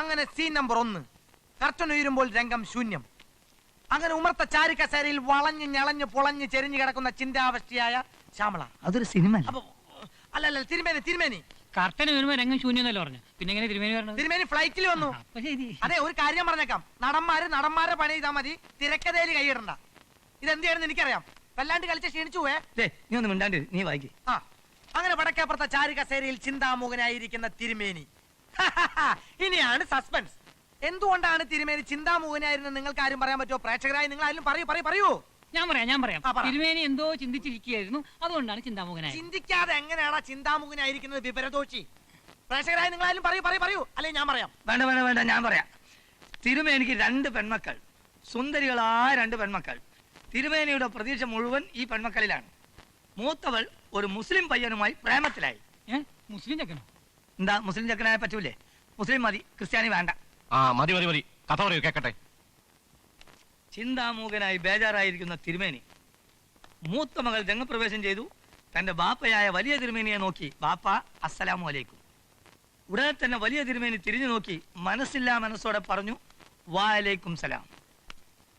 അങ്ങനെ scene number ഒന്ന്. Curtain ഉയരുമ്പോൾ രംഗം ശൂന്യം. അങ്ങനെ ഉമർത്ത ചാരി കസേരയിൽ വളഞ്ഞ് ഞളഞ്ഞ് പൊളഞ്ഞ് ചെരിഞ്ഞു കിടക്കുന്ന ചിന്താവസ്ഥയായ ശ്യാമള. അതൊരു സിനിമ അപ്പൊ അല്ലല്ല തിരുമേനി തിരുമേനി. കർട്ടന് വരുമ്പോ രംഗം ശൂന്യല്ലോ പറഞ്ഞു പിന്നെ എങ്ങനെ തിരുമേനി പറഞ്ഞത് തിരുമേനി ഫ്ലൈറ്റിൽ വന്നു. അപ്പൊ ശരി. അതെ ഒരു കാര്യം പറഞ്ഞേക്കാം. നടന്മാര് നടന്മാരെ പണി ചെയ്താൽ മതി. തിരക്കഥയിൽ കൈയിടണ്ട. ഇതെന്ത് ചെയ്യണമെന്ന് എനിക്കറിയാം. വല്ലാണ്ട് കളിച്ച് ക്ഷീണിച്ചു പോയേ. ദേ, നീ ഒന്ന് മിണ്ടാണ്ട് നീ വായിക്കേ. ആ. അങ്ങനെ വടക്കേപ്പുറത്തെ ചാരി കസേരയിൽ ചിന്താമുഖനായിരിക്കുന്ന തിരുമേനി. ഇനിയാണ് സസ്പെൻസ് എന്തുകൊണ്ടാണ് തിരുമേനി ചിന്താമോഹനായിരുന്നു നിങ്ങൾക്ക് ആരും പറയാൻ പറ്റുമോ? പ്രേക്ഷകരായി നിങ്ങൾ ആരും പറയൂ പറയൂ പറയൂ. ഞാൻ പറയാം ഞാൻ പറയാം. ആ, പറ. തിരുമേനി എന്തോ ചിന്തിച്ചിരിക്കുകയായിരുന്നു. അതുകൊണ്ടാണ് ചിന്താമുഖനായത് ചിന്തിക്കാതെ എങ്ങനെയാണ് ചിന്താമുഖനായിരിക്കുന്നത് വിവരദോഷി? പ്രേക്ഷകരായി നിങ്ങൾ ആരും പറയൂ പറയൂ പറയൂ. അല്ലെ ഞാൻ പറയാം. വേണ്ട വേണ്ട വേണ്ട ഞാൻ പറയാം. തിരുമേനിക്ക് രണ്ട് പെൺമക്കൾ. സുന്ദരികളായ രണ്ട് പെൺമക്കൾ. തിരുമേനിയുടെ പ്രതീക്ഷ മുഴുവൻ ഈ പെൺമക്കളിലാണ്. മൂത്തവൾ ഒരു മുസ്ലിം പയ്യനുമായി പ്രേമത്തിലായി. ഏ? മുസ്ലിം ചെക്കനോ? എന്താ മുസ്ലിം ചെക്കനായ പറ്റൂലേ? മുസ്ലിം മതി ക്രിസ്ത്യാനി വേണ്ട. ആ മതി മതി മതി. കഥ പറയൂ കേക്കട്ടെ. ചിന്താമൂകനായി ബേജാറായിരിക്കുന്ന തിരുമേനി മൂത്ത മകൾ രംഗപ്രവേശം ചെയ്തു. തന്റെ ബാപ്പയായ വലിയ തിരുമേനിയെ നോക്കി ബാപ്പ അസ്സലാമു അലൈക്കും. ഉടനെ തന്നെ വലിയ തിരുമേനി തിരിഞ്ഞു നോക്കി മനസ്സില്ലാ മനസ്സോടെ പറഞ്ഞു വാലൈക്കും സലാം.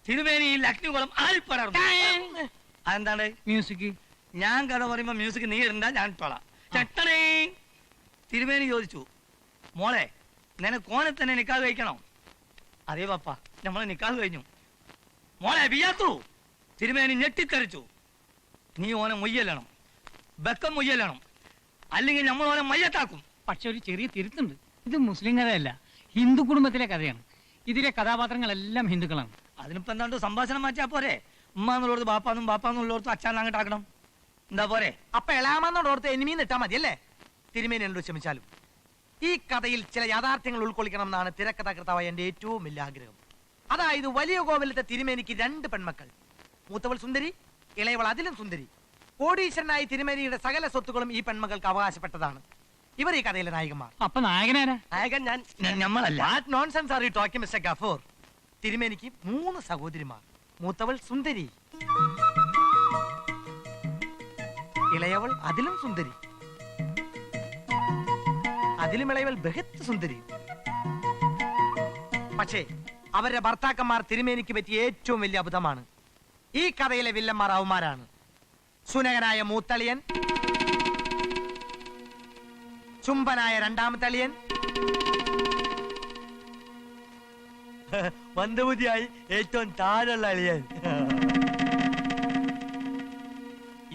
തിരുമേനിയിൽ അഗ്നികുളം ആൽപ്പടർന്നു അതെന്താണ്? മ്യൂസിക്. ഞാൻ കഥ പറയുമ്പോ മ്യൂസിക് നീ ഇടണ്ട ഞാൻ ഇട്ടോളാം. ചട്ടണേ. തിരുമേനി ചോദിച്ചു മോളെ നിനക്ക് ഓനെ തന്നെ നിക്കാഹ് കഴിക്കണോ? അതേ പാപ്പ നമ്മളെ നിക്കാഹ് കഴിഞ്ഞു. മോളെ ബിയാത്തു തിരുമേനി ഞെട്ടിത്തെറിച്ചു നീ ഓനെ മൊയ്യലണം ബക്കം മൊയ്യലണം അല്ലെങ്കിൽ നമ്മൾ ഓനെ മയ്യത്താക്കും. പക്ഷെ ഒരു ചെറിയ തിരുത്തുണ്ട്. ഇത് മുസ്ലിം കഥയല്ല ഹിന്ദു കുടുംബത്തിലെ കഥയാണ്. ഇതിലെ കഥാപാത്രങ്ങളെല്ലാം ഹിന്ദുക്കളാണ്. അതിനിപ്പോ എന്താണ്ട് സംഭാഷണം മാറ്റിയാ പോരെ? ഉമ്മ എന്നുള്ളടത്ത് ബാപ്പാന്നും ബാപ്പാന്നുള്ളവർക്ക് അച്ഛൻ അങ്ങോട്ടാക്കണം എന്താ പോരെ? അപ്പൊ എളാമെന്നോടോർത്ത് എനിമീന്ന് ഇട്ടാ മതി അല്ലേ തിരുമേനി എന്നോട് ക്ഷമിച്ചാലും. ഈ കഥയിൽ ചില യാഥാർത്ഥ്യങ്ങൾ ഉൾക്കൊള്ളിക്കണം എന്നാണ് തിരക്കഥാകൃത്താവായ എന്റെ ഏറ്റവും വലിയ ആഗ്രഹം. അതായത് വലിയ കോവിലത്തെ തിരുമേനിക്ക് രണ്ട് പെൺമക്കൾ. മൂത്തവൾ സുന്ദരി ഇളയവൾ അതിലും സുന്ദരി. കോടീശ്വരനായി തിരുമേനിയുടെ സകല സ്വത്തുക്കളും ഈ പെൺമക്കൾക്ക് അവകാശപ്പെട്ടതാണ്. ഇവർ ഈ കഥയിലെ നായകന്മാർ. അപ്പൊ നായകനാരാ നായകൻ ഞാൻ നമ്മളല്ല what nonsense are you talking mister Gafoor തിരുമേനിക്ക് മൂന്ന് സഹോദരിമാർ. മൂത്തവൾ സുന്ദരി. ഇളയവൾ അതിലും സുന്ദരി. അതിലും ഇളയവൾ ബഹത്ത് സുന്ദരി. പക്ഷേ അവരുടെ ഭർത്താക്കന്മാർ തിരുമേനിക്ക് പറ്റിയ ഏറ്റവും വലിയ അബുദ്ധമാണ് ഈ കഥയിലെ വില്ലന്മാർ അവന്മാരാണ്. സുനകനായ മൂത്തളിയൻ ചുംബനായ രണ്ടാമത്തെ അളിയൻ മന്ദബുദ്ധിയായി ഏറ്റവും താഴെയുള്ള അളിയൻ.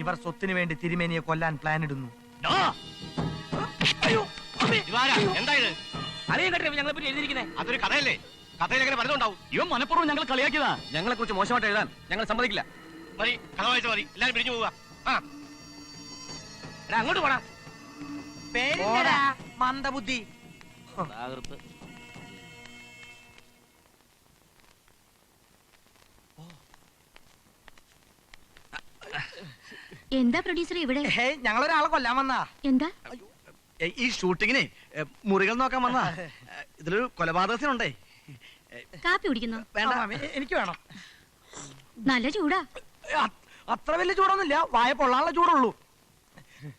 ഇവർ സ്വത്തിനു വേണ്ടി തിരുമേനിയെ കൊല്ലാൻ പ്ലാൻ ഇടുന്നു. ഞങ്ങളെ പറ്റി എഴുതിയിരിക്കുന്നത് അതൊരു കഥയല്ലേ? കഥയിൽ ഇവൻ മനഃപൂർവം ഞങ്ങൾ കളിയാക്കിയതാ. ഞങ്ങളെ കുറിച്ച് മോശമായിട്ട് എഴുതാൻ ഞങ്ങൾ സമ്മതിക്കില്ല. മതി കഥ വായിച്ച മതി. എല്ലാരും പിരിഞ്ഞു പോവുക. ആ. അങ്ങോട്ട് പോടാ. പേരില്ലടാ, മന്ദബുദ്ധി. എന്താ പ്രൊഡ്യൂസർ ഇവിടെ? ഹേ ഞങ്ങളൊരാളെ കൊല്ലാൻ വന്നാ. എന്താ? ഈ ഷൂട്ടിങ്ങിനെ മുറികൾ നോക്കാൻ വന്ന. ഇതിലൊരു കൊലപാതക ഉണ്ടേ കാപ്പി കുടിക്കുന്നു? വേണ്ട. മാമി, എനിക്ക് വേണം. നല്ല ചൂടാ. അ- അത്ര വലിയ ചൂടൊന്നുമില്ല. വായ പൊള്ളാനുള്ള ചൂടുള്ളൂ.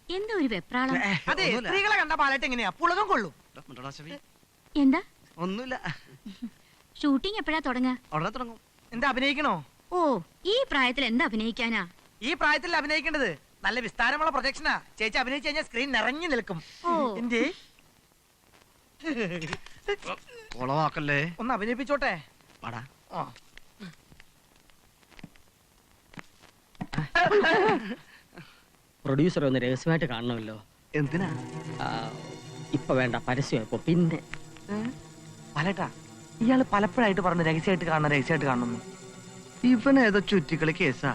എന്താ ഒരു വെപ്രാളം. അതെ സ്ത്രീകളെ കണ്ട പാലായിട്ട് എങ്ങനെയാ? പുളകം കൊള്ളും. എന്താ? ഒന്നുമില്ല. ഷൂട്ടിംഗ് എപ്പോഴാ തുടങ്ങാ ഉടനെ തുടങ്ങും. എന്താ അഭിനയിക്കണോ? ഓ ഈ പ്രായത്തിൽ എന്താ അഭിനയിക്കാനാ? ഈ പ്രായത്തിൽ അഭിനയിക്കേണ്ടത്? നല്ല വിസ്താരമുള്ള പ്രൊജക്ഷനാ. ചേച്ചി അഭിനയിച്ചു കഴിഞ്ഞാൽ സ്ക്രീൻ നിറഞ്ഞു നിൽക്കും. എന്റെ എന്തേ? കൊളവാക്കല്ലേ? ഒന്ന് അഭിനയിപ്പിച്ചോട്ടെ. പാടാ. ആ. പ്രൊഡ്യൂസർ ഒന്ന് രഹസ്യമായിട്ട് കാണണമല്ലോ. എന്തിനാ? ആ, ഇപ്പൊ വേണ്ട പരസ്യം ഇപ്പൊ പിന്നെ പലട്ടാ. ഇയാൾ പലപ്പോഴായിട്ട് പറഞ്ഞ് രഹസ്യമായിട്ട് കാണണം രഹസ്യമായിട്ട് കാണണം ഇവനേതോ ചുറ്റിക്കളി കേസാ.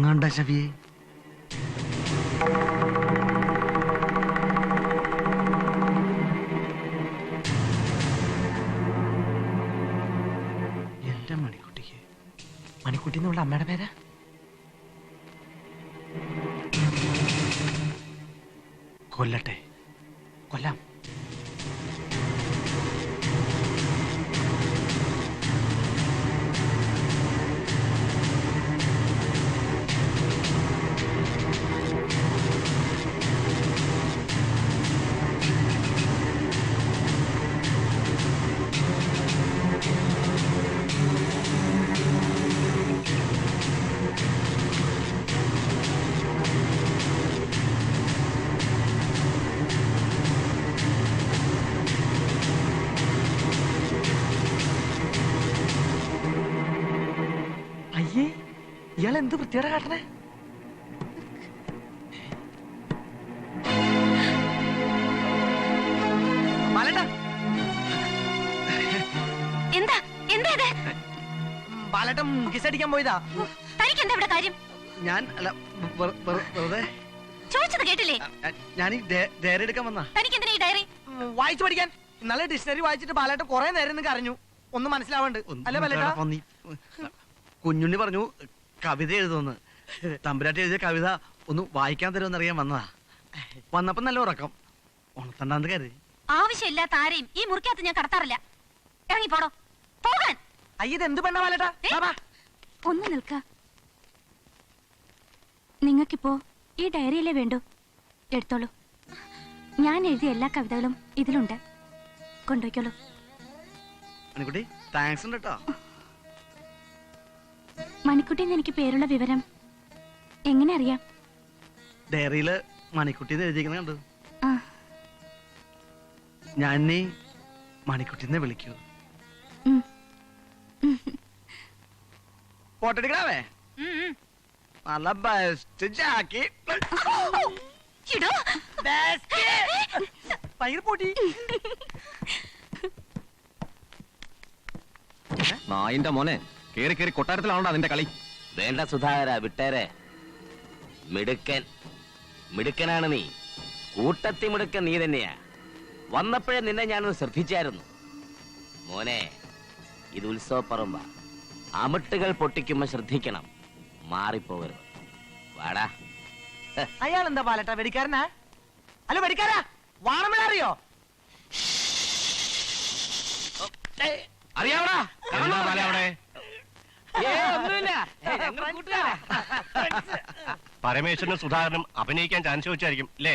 ഉറങ്ങണ്ട ശവിയെ. എന്റെ മണിക്കുട്ടിക്ക്. മണിക്കുട്ടി എന്നുള്ള അമ്മയുടെ പേരാ? കൊല്ലട്ടെ. കൊല്ലാം. ഇയാൾ എന്ത് വൃത്തിയോടെ കാട്ടണേ എന്താ? എന്താ ഇത്? ബാലേട്ടൻ കിസടിക്കാൻ പോയതാ. തനിക്ക് എന്താ ഇവിടെ കാര്യം? ഞാൻ അല്ല വെറു- വെറു- വെറുതെ. ചോദിച്ചത് കേട്ടില്ലേ? ഞാൻ ഈ ഡയറി എടുക്കാൻ വന്നാ. തനിക്ക് എന്തിനാ ഈ ഡയറി? ഉം, വായിച്ചു പഠിക്കാൻ. ഇന്നലെ ഡിക്ഷണറി വായിച്ചിട്ട് ബാലേട്ടൻ കുറെ നേരം നിന്ന് കരഞ്ഞു. ഒന്നും മനസ്സിലാവണ്ട്. ഒന്ന് അല്ലേ ബാലേട്ടാ? കുഞ്ഞുണ്ണി പറഞ്ഞു കവിത എഴുതുമെന്ന്. തമ്പുരാട്ടി എഴുതിയ കവിത ഒന്ന് വായിക്കാൻ തരുമെന്ന് അറിയാൻ വന്നതാ. വന്നപ്പോ നല്ല ഉറക്കം. ഉണത്തണ്ടാന്ന് കരുതി. ആവശ്യമില്ലാത്ത ആരെയും ഈ മുറിക്കകത്ത് ഞാൻ കടത്താറില്ല. ഇറങ്ങി പോടോ. പോകാൻ. അയ്യത് എന്ത് പെണ്ണ. ഒന്ന് നിൽക്ക. നിങ്ങൾക്കിപ്പോ ഈ ഡയറിയിലേ വേണ്ടു? എടുത്തോളൂ. ഞാൻ എഴുതിയ എല്ലാ കവിതകളും ഇതിലുണ്ട്. കൊണ്ടുപോയിക്കോളൂ. താങ്ക്സ് ഉണ്ട് കേട്ടോ മണിക്കുട്ടി എന്ന് എനിക്ക് പേരുള്ള വിവരം എങ്ങനെ അറിയാം? ഡയറിയിൽ മണിക്കുട്ടി എന്ന് എഴുതിയിരിക്കുന്നത് കണ്ടു. ആ. ഞാൻ നീ മണിക്കുട്ടിനെ വിളിക്കൂ. ഉം. ഫോട്ടോ എടുക്കണേ നല്ല ബെസ്റ്റ് ജാക്കി. ഇടോ. നായിന്റെ മോനെ കേറി കേറി കൊട്ടാരത്തിലാണോ അതിന്റെ കളി. വേണ്ട സുധാകര വിട്ടേരെ. മിടുക്കൻ. മിടുക്കനാണ് നീ. കൂട്ടത്തി മിടുക്കൻ നീ തന്നെയാ. വന്നപ്പോഴേ നിന്നെ ഞാനൊന്ന് ശ്രദ്ധിച്ചായിരുന്നു. മോനെ ഇത് ഉത്സവപ്പറമ്പ. അമിട്ടുകൾ പൊട്ടിക്കുമ്പോ ശ്രദ്ധിക്കണം. മാറിപ്പോകരുത്. വാടാ. അയാൾ എന്താ പാലട്ട വെടിക്കാരനാ? ഹലോ വെടിക്കാരാ? വാണമിട അറിയോ? അറിയാവടാ. അവിടെ? പരമേശ്വരനും സുധാകരനും അഭിനയിക്കാൻ ചാൻസ് ചോദിച്ചായിരിക്കും അല്ലേ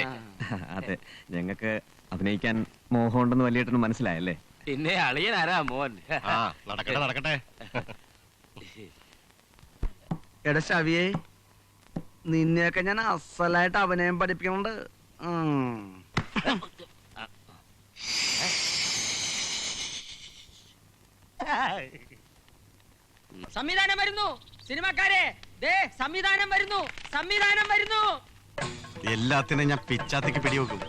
അതെ. ഞങ്ങക്ക് അഭിനയിക്കാൻ മോഹമുണ്ടെന്ന് വലിയേട്ടന് മനസ്സിലായല്ലേ? പിന്നെ അളിയനാരാ മോൻ? ആ നടക്കട്ടെ നടക്കട്ടെ. എടാ ശവിയെ നിന്നെയൊക്കെ ഞാൻ അസലായിട്ട് അഭിനയം പഠിപ്പിക്കുന്നുണ്ട്. ഉം. സംവിധാനം വരുന്നു. സിനിമക്കാരെ ദേ സംവിധാനം വരുന്നു സംവിധാനം വരുന്നു. എല്ലാത്തിനും ഞാൻ പിച്ചാത്തേക്ക് പിടിവെക്കും.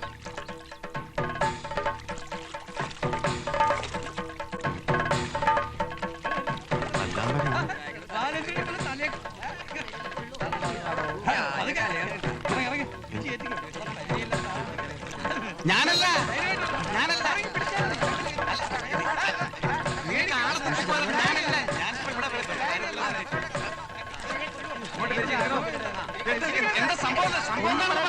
Aguanta,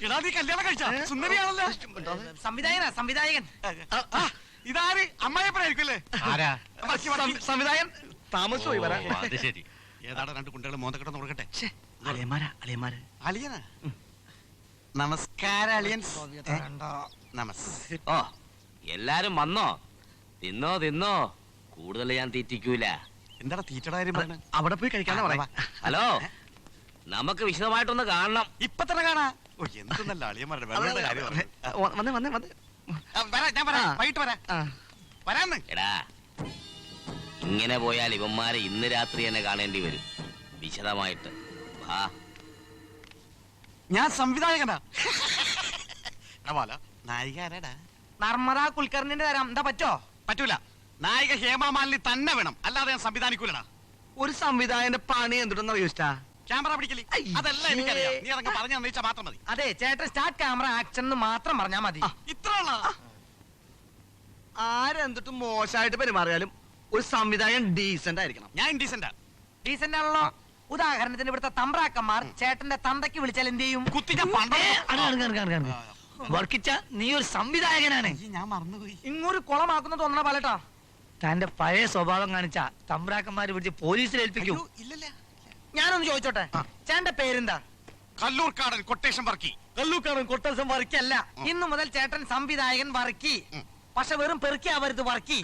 എടാ നീ കല്യാണം കഴിച്ച സുന്ദരിയാണല്ലോ സംവിധായകനാ സംവിധായകൻ ഇതാര് അമ്മായപ്പനായിരിക്കും അല്ലേ സംവിധായകൻ താമസിച്ചു വരാൻ അത് ശരി ഏതാടാ രണ്ട് കുട്ടികൾ മോന്തക്കെട്ട് നോക്കട്ടെ അളിയന്മാരാ അളിയന്മാര് അളിയനാ നമസ്കാരം അളിയൻസ് ഏ? നമസ് ഓ എല്ലാരും വന്നോ തിന്നോ തിന്നോ കൂടുതൽ ഞാൻ തീറ്റിക്കൂല എന്താടാ തീറ്റയുടെ കാര്യം അവിടെ പോയി കഴിക്കാന്ന് പറയാ. ഹലോ നമുക്ക് വിശദമായിട്ടൊന്ന് കാണണം. ഇപ്പൊ തന്നെ കാണാ? ഓ എന്ത് നല്ല അളിയന്മാരുടെ വെള്ളയുടെ കാര്യം. വന്നേ വന്നേ വന്നേ. വരാം ഞാൻ വരാം. വൈകിട്ട് വരാം. വരാന്ന്. എടാ ഇങ്ങനെ പോയാൽ ഇവന്മാരെ ഇന്ന് രാത്രി തന്നെ കാണേണ്ടി വരും. വിശദമായിട്ട്. വാ. ഞാൻ സംവിധായകനാ. നായിക ആരാടാ? നർമ്മദ കുൽക്കർണിന്റെ തരാം. എന്താ പറ്റോ? പറ്റൂല. നായിക ഹേമ മാലിനി തന്നെ വേണം. അല്ലാതെ ഞാൻ സംവിധാനിക്കൂലടാ. ഒരു സംവിധായകന്റെ പണി എന്തുണ്ടെന്ന് അറിയോ ഇഷ്ടാ? ക്യാമറ പിടിക്കലി. അതെല്ലാം എനിക്കറിയാം. നീ അതങ്ങ് പറഞ്ഞു തന്നേച്ചാ മാത്രം മതി. അതെ ചേട്ടൻ സ്റ്റാർട്ട് ക്യാമറ ആക്ഷൻ എന്ന് മാത്രം പറഞ്ഞാൽ മതി. ഇത്ര ആരെന്തിട്ട് മോശമായിട്ട് പെരുമാറിയാലും ഒരു സംവിധായകൻ ഡീസന്റ് ആയിരിക്കണം. ഞാൻ ഡീസെന്റാ ഡീസന്റ് ആണല്ലോ. ഉദാഹരണത്തിന് ഇവിടുത്തെ തമ്പ്രാക്കന്മാർ ചേട്ടന്റെ തന്തയ്ക്ക് വിളിച്ചാൽ എന്ത് ചെയ്യും? വർക്കിച്ച നീ ഒരു സംവിധായകനാണ്. ഞാൻ മറന്നുപോയി. ഇങ്ങൊരു കുളമാക്കുന്ന തോന്നണ പാലട്ടാ. തന്റെ പഴയ സ്വഭാവം കാണിച്ച തമ്പ്രാക്കന്മാര് പിടിച്ച് പോലീസിൽ ഏൽപ്പിക്കും. ഇല്ലല്ല. ഞാനൊന്ന് ചോദിച്ചോട്ടെ? ചേട്ടന്റെ പേരെന്താ? കല്ലൂർക്കാടൻ കൊട്ടേഷൻ വർക്കി. കൊട്ടേഷൻ പറക്കി അല്ല. ഇന്നു മുതൽ ചേട്ടൻ സംവിധായകൻ വർക്കി. പക്ഷെ വെറും പെറുക്കി ആവരുത് വർക്കി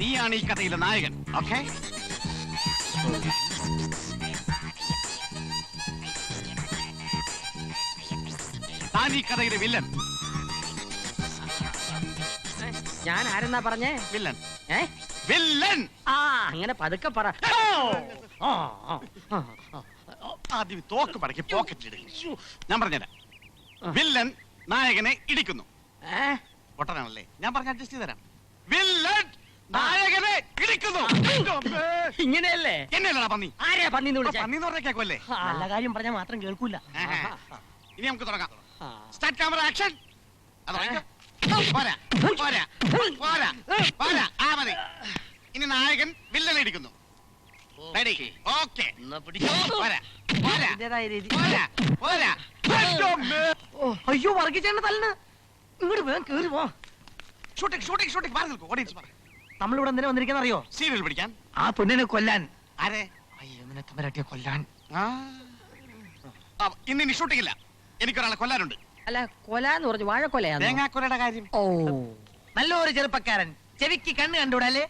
നീയാണ് ഈ കഥയിലെ നായകൻ. ഓക്കെ? ഈ കഥയിലെ വില്ലൻ. ഞാൻ ആരെന്നാ പറഞ്ഞേ? വില്ലൻ. ഏ? വില്ലൻ! ആ അങ്ങനെ പതുക്കെ പറ. ആ, ആ, ആ, ആ. ആദ്യം ഈ തോക്ക് പടക്കി പോക്കറ്റിൽ ഞാൻ പറഞ്ഞുതരാം. വില്ലൻ നായകനെ ഇടിക്കുന്നു. ഏ? പൊട്ടനാണല്ലേ? ഞാൻ പറഞ്ഞ അഡ്ജസ്റ്റ് ചെയ്ത് തരാം വില്ലൻ നായകനെ ഇടിക്കുന്നു. ഇങ്ങനെയല്ലേ? എന്നല്ലടാ പന്നി. ആരെയാ പന്നിന്ന് വിളിച്ചേ? പന്നി എന്ന് പറഞ്ഞ കേൾക്കുമല്ലേ നല്ല കാര്യം പറഞ്ഞാൽ മാത്രം കേൾക്കൂല. ഇനി നമുക്ക് തുടങ്ങാം. സ്റ്റാർട്ട് ക്യാമറ ആക്ഷൻ പോരാ. പോരാ. പോരാ. പോരാ. ആ മതി. ഇനി നായകൻ വില്ലനെ ഇടിക്കുന്നു. റെഡി ഓക്കെ പോരാ. പോരാ. പോരാ. പോരാ. അയ്യോ വർഗീച്ചേണ്ട തല്ലിന്. ഇങ്ങോട്ട് വേഗം കേറി പോ ഷൂട്ടിംഗ് ഷൂട്ടിംഗ് ഷൂട്ടിംഗ് മാറി നിൽക്കും. ഓഡിയൻസ് പറ നമ്മളിവിടെ എന്തിനാ വന്നിരിക്കാൻ അറിയോ? സീരിയൽ പിടിക്കാൻ. ആ പൊന്നിനെ കൊല്ലാൻ. ആരെ? അയ്യോ നിന്നെ തമ്പരാട്ടിയെ കൊല്ലാൻ. ആ. ആ, ഇന്ന് ഇനി ഷൂട്ടിംഗ് ഇല്ല. എനിക്കൊരാളെ കൊല്ലാനുണ്ട്. അല്ല കൊല എന്ന് പറഞ്ഞു. വാഴക്കൊലയാണ് തേങ്ങാക്കൊലയുടെ കാര്യം. ഓ. നല്ലൊരു ചെറുപ്പക്കാരൻ. ചെവിക്ക് കണ്ണ് കണ്ടുവിടാല്ലേ